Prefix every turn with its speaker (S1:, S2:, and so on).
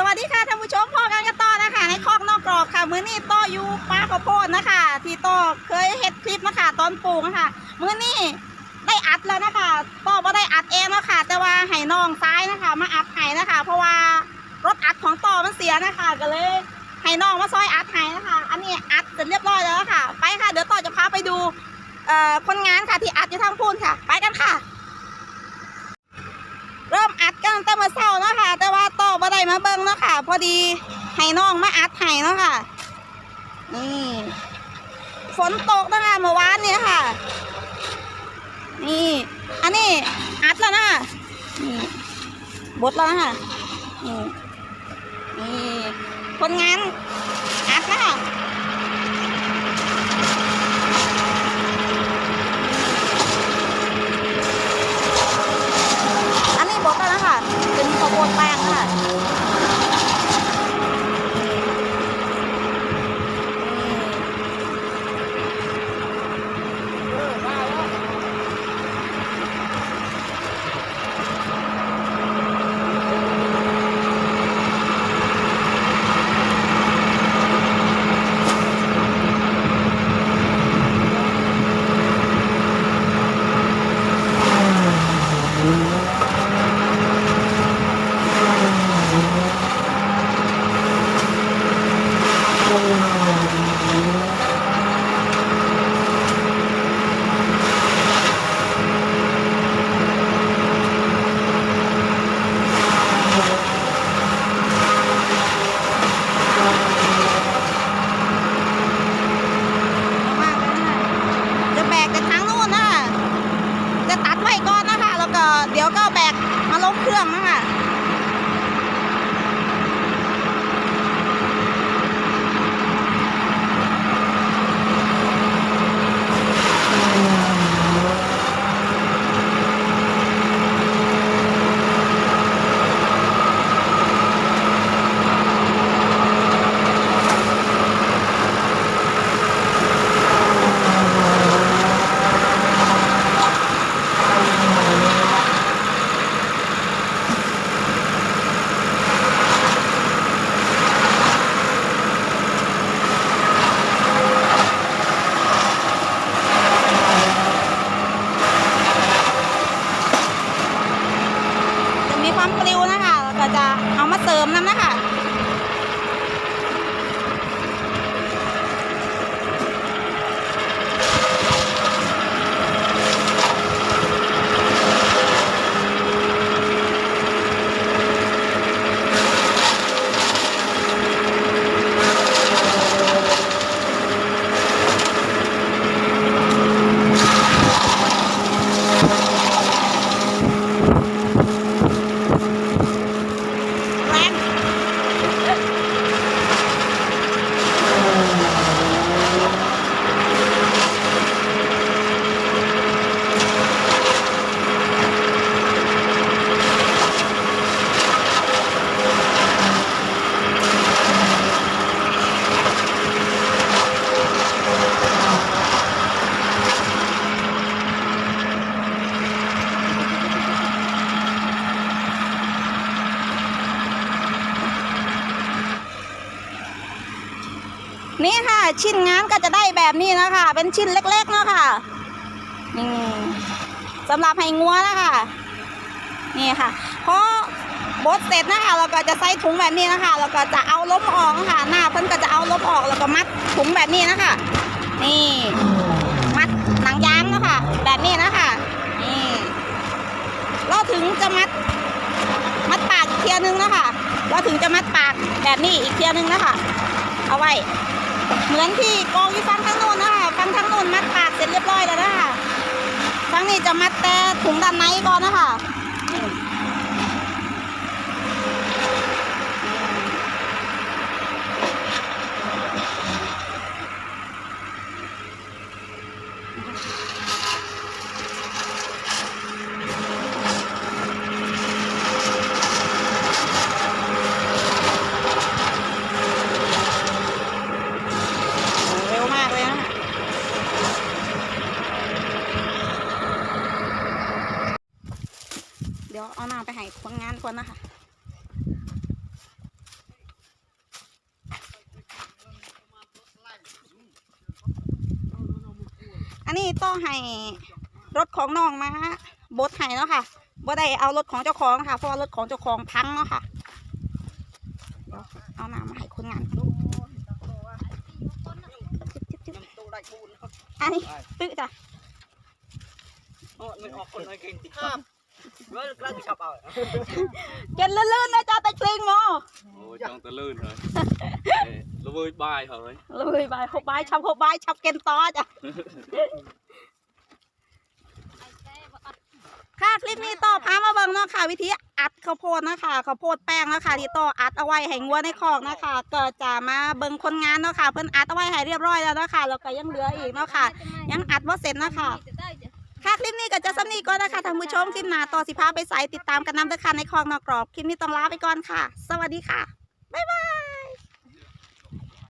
S1: สวัสดีค่ะท่านผู้ชมพ่อกันกันต่อนะคะในคอกนอกกรอบค่ะมื้อนี้ต่ออยู่ป้าข้าวโพดนะคะ ที่ต่อเคยเฮ็ดคลิปนะคะตอนปลูกนะคะมื้อนี้ได้อัดแล้วนะคะต่อบ่ได้อัดเองแล้วค่ะแต่ว่าให้น้องซ้ายนะคะ มาอัดให้นะคะ เพราะว่ารถอัดของต่อมันเสียนะคะ ก็เลยให้น้องมาซอยอัดให้นะคะ อันนี้อัดเสร็จเรียบร้อยแล้วค่ะ ไปค่ะเดี๋ยวต่อจะพาไปดูคนงานค่ะที่อัดอยู่ทางพูนค่ะ ไปกันค่ะ เริ่มอัดกันตั้งแต่เมื่อเช้าเนาะค่ะ แต่ว่าต่อบ่ได้มาเบิ่งเนาะค่ะ พอดีให้น้องมาอัดให้เนาะค่ะ นี่ฝนตกนะคะเมื่อวานนี้ค่ะ นี่ อันนี้อัดแล้วนะนี่บดแล้วนะคะนี่นี่คนงานอัดนะคะอันนี้บดแล้วนะคะเป็นข้าวโพด แป้งนะคะมากเลยนะคะจะแบกไปทางนู้นนะคะจะตัดไว้ก่อนนะคะ แล้ว ก็เดี๋ยวก็แบกมาลงเครื่องมั้งอะมีความปลิวนะคะแล้วก็ จะเอามาเสริมน้ำนะคะ นี่ค่ะ ชิ้นงานก็จะได้แบบนี้นะคะเป็นชิ้นเล็กๆเนาะค่ะนี่สำหรับให้งัวนะคะนี่ค่ะพอบดเสร็จนะคะเราก็จะใส่ถุงแบบนี้นะคะแล้วก็จะเอาลมออกนะคะหน้าเพิ่นก็จะเอาลมออกแล้วก็มัดถุงแบบนี้นะคะ นี่มัดหนังยางนะคะแบบนี้นะคะนี่เราถึงจะมัดมัดปากอีกเทียนึงนะคะเราถึงจะมัดปากแบบนี้อีกเทียนึงนะคะ เอาไว้ เหมือนที่กองอยู่ฟังทั้งนู้นนะคะฟังทั้งนู้นมัดปากเสร็จเรียบร้อยแล้วนะคะฟังนี้จะมัดแต่ถุงด้านในก่อนนะคะี๋ยวเอาน้ำไปให้คนงานก่อนนะคะอันนี้ต้องให้รถของน้องมาบดให้เนาะค่ะบ่ได้เอารถของเจ้าของค่ะ เพราะรถของเจ้าของพังเนาะค่ะเอาน้ำมาให้คนงานอันนี้ตื้อจ้ะ
S2: มันออกคนเลยกินข้าม เมื่อกลางจะขับเอา
S1: กินลื่นๆนะจ้าตะกลิงโม
S3: โอ้ยจังตะลื่นเลยเอ้ยระเบิดบายเฮ้ย
S1: เลยบายหกบายชับหกบายชับเกนต่อจ้ะค่ะคลิปนี้ต่อพามาเบิ่งเนาะค่ะ วิธีอัดข้าวโพดเนาะค่ะข้าวโพดแป้งเนาะค่ะที่ต่ออัดเอาไว้ให้งัวในคอกเนาะค่ะก็จะมาเบิ่งคนงานเนาะค่ะเพิ่นอัดเอาไว้ให้เรียบร้อยแล้วเนาะค่ะแล้วก็ยังเหลืออีกเนาะค่ะ ยังอัดบ่เสร็จเนาะค่ะ ค่ะคลิปนี้ก็จะสำนีก่อนนะคะท่านผู้ชมคลิปหน้าต่อสิพาไปใส่ติดตามกันนำเด้อค่ะในคลองนอกกรอบ คลิปนี้ต้องลาไปก่อนค่ะ สวัสดีค่ะ บ๊ายบาย